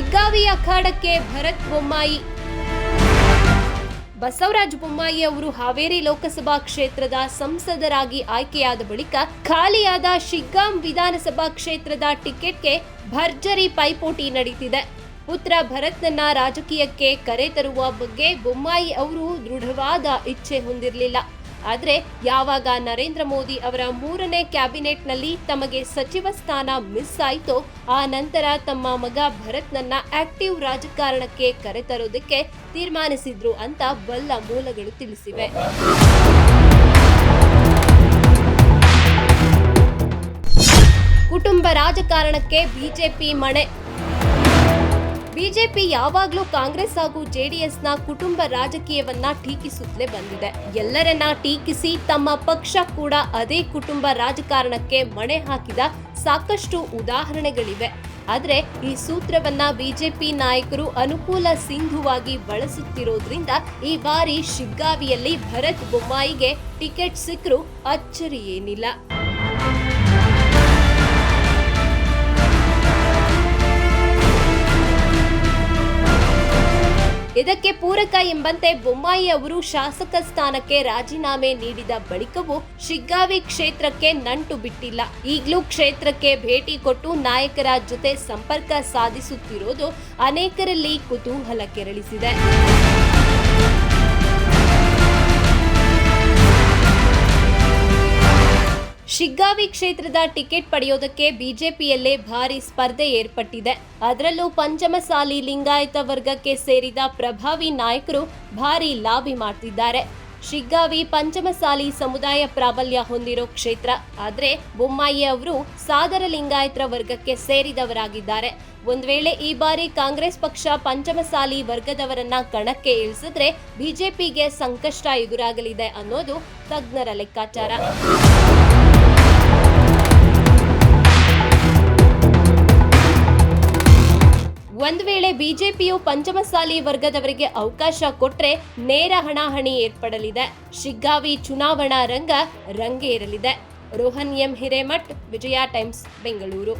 ಅಖಾಡಕ್ಕೆ ಭರತ್ ಬೊಮ್ಮಾಯಿ. ಬಸವರಾಜ ಬೊಮ್ಮಾಯಿ ಅವರು ಹಾವೇರಿ ಲೋಕಸಭಾ ಕ್ಷೇತ್ರದ ಸಂಸದರಾಗಿ ಆಯ್ಕೆಯಾದ ಬಳಿಕ ಖಾಲಿಯಾದ ಶಿಗ್ಗಾಂ ವಿಧಾನಸಭಾ ಕ್ಷೇತ್ರದ ಟಿಕೆಟ್ಗೆ ಭರ್ಜರಿ ಪೈಪೋಟಿ ನಡೀತಿದೆ. ಪುತ್ರ ಭರತ್ನನ್ನ ರಾಜಕೀಯಕ್ಕೆ ಕರೆತರುವ ಬಗ್ಗೆ ಬೊಮ್ಮಾಯಿ ಅವರು ದೃಢವಾದ ಇಚ್ಛೆ ಹೊಂದಿರಲಿಲ್ಲ. ಆದರೆ ಯಾವಾಗ ನರೇಂದ್ರ ಮೋದಿ ಅವರ ಮೂರನೇ ಕ್ಯಾಬಿನೆಟ್ನಲ್ಲಿ ತಮಗೆ ಸಚಿವ ಸ್ಥಾನ ಮಿಸ್ ಆಯಿತೋ, ಆ ನಂತರ ತಮ್ಮ ಮಗ ಭರತ್ನನ್ನ ಆಕ್ಟಿವ್ ರಾಜಕಾರಣಕ್ಕೆ ಕರೆತರೋದಕ್ಕೆ ತೀರ್ಮಾನಿಸಿದ್ರು ಅಂತ ಬಲ್ಲ ಮೂಲಗಳು ತಿಳಿಸಿವೆ. ಕುಟುಂಬ ರಾಜಕಾರಣಕ್ಕೆ ಬಿಜೆಪಿ ಮಣೆ. ಬಿಜೆಪಿ ಯಾವಾಗಲೂ ಕಾಂಗ್ರೆಸ್ ಹಾಗೂ ಜೆಡಿಎಸ್ನ ಕುಟುಂಬ ರಾಜಕೀಯವನ್ನ ಟೀಕಿಸುತ್ತಲೇ ಬಂದಿದೆ. ಎಲ್ಲರನ್ನ ಟೀಕಿಸಿ ತಮ್ಮ ಪಕ್ಷ ಕೂಡ ಅದೇ ಕುಟುಂಬ ರಾಜಕಾರಣಕ್ಕೆ ಮಣೆ ಹಾಕಿದ ಸಾಕಷ್ಟು ಉದಾಹರಣೆಗಳಿವೆ. ಆದರೆ ಈ ಸೂತ್ರವನ್ನ ಬಿಜೆಪಿ ನಾಯಕರು ಅನುಕೂಲ ಸಿಂಧುವಾಗಿ ಬಳಸುತ್ತಿರೋದ್ರಿಂದ ಈ ಬಾರಿ ಶಿಗ್ಗಾವಿಯಲ್ಲಿ ಭರತ್ ಬೊಮ್ಮಾಯಿಗೆ ಟಿಕೆಟ್ ಸಿಕ್ಕರೂ ಅಚ್ಚರಿ ಏನಿಲ್ಲ ಇದಕ್ಕೆ ಪೂರಕ ಎಂಬಂತೆ ಬೊಮ್ಮಾಯಿ ಅವರು ಶಾಸಕ ಸ್ಥಾನಕ್ಕೆ ರಾಜೀನಾಮೆ ನೀಡಿದ ಬಳಿಕವೂ ಶಿಗ್ಗಾವಿ ಕ್ಷೇತ್ರಕ್ಕೆ ನಂಟು ಬಿಟ್ಟಿಲ್ಲ. ಈಗಲೂ ಕ್ಷೇತ್ರಕ್ಕೆ ಭೇಟಿ ಕೊಟ್ಟು ನಾಯಕರ ಜೊತೆ ಸಂಪರ್ಕ ಸಾಧಿಸುತ್ತಿರೋದು ಅನೇಕರಲ್ಲಿ ಕುತೂಹಲ ಕೆರಳಿಸಿದೆ. ಶಿಗ್ಗಾವಿ ಕ್ಷೇತ್ರದ ಟಿಕೆಟ್ ಪಡೆಯೋದಕ್ಕೆ ಬಿಜೆಪಿಯಲ್ಲೇ ಭಾರಿ ಸ್ಪರ್ಧೆ ಏರ್ಪಟ್ಟಿದೆ. ಅದರಲ್ಲೂ ಪಂಚಮಸಾಲಿ ಲಿಂಗಾಯತ ವರ್ಗಕ್ಕೆ ಸೇರಿದ ಪ್ರಭಾವಿ ನಾಯಕರು ಭಾರಿ ಲಾಬಿ ಮಾಡ್ತಿದ್ದಾರೆ. ಶಿಗ್ಗಾವಿ ಪಂಚಮಸಾಲಿ ಸಮುದಾಯ ಪ್ರಾಬಲ್ಯ ಹೊಂದಿರೋ ಕ್ಷೇತ್ರ. ಆದ್ರೆ ಬೊಮ್ಮಾಯಿ ಅವರು ಸಾದರ ಲಿಂಗಾಯತರ ವರ್ಗಕ್ಕೆ ಸೇರಿದವರಾಗಿದ್ದಾರೆ. ಒಂದು ವೇಳೆ ಈ ಬಾರಿ ಕಾಂಗ್ರೆಸ್ ಪಕ್ಷ ಪಂಚಮಸಾಲಿ ವರ್ಗದವರನ್ನ ಕಣಕ್ಕೆ ಇಳಿಸಿದ್ರೆ ಬಿಜೆಪಿಗೆ ಸಂಕಷ್ಟ ಎದುರಾಗಲಿದೆ ಅನ್ನೋದು ತಜ್ಞರ ಲೆಕ್ಕಾಚಾರ. ಒಂದ್ ವೇಳೆ ಬಿಜೆಪಿಯು ಪಂಚಮಸಾಲಿ ವರ್ಗದವರಿಗೆ ಅವಕಾಶ ಕೊಟ್ರೆ ನೇರ ಹಣಾಹಣಿ ಏರ್ಪಡಲಿದೆ. ಶಿಗ್ಗಾವಿ ಚುನಾವಣಾ ರಂಗ ರಂಗೇರಲಿದೆ. Rohan M Hiremath, Vijaya times, Bengaluru.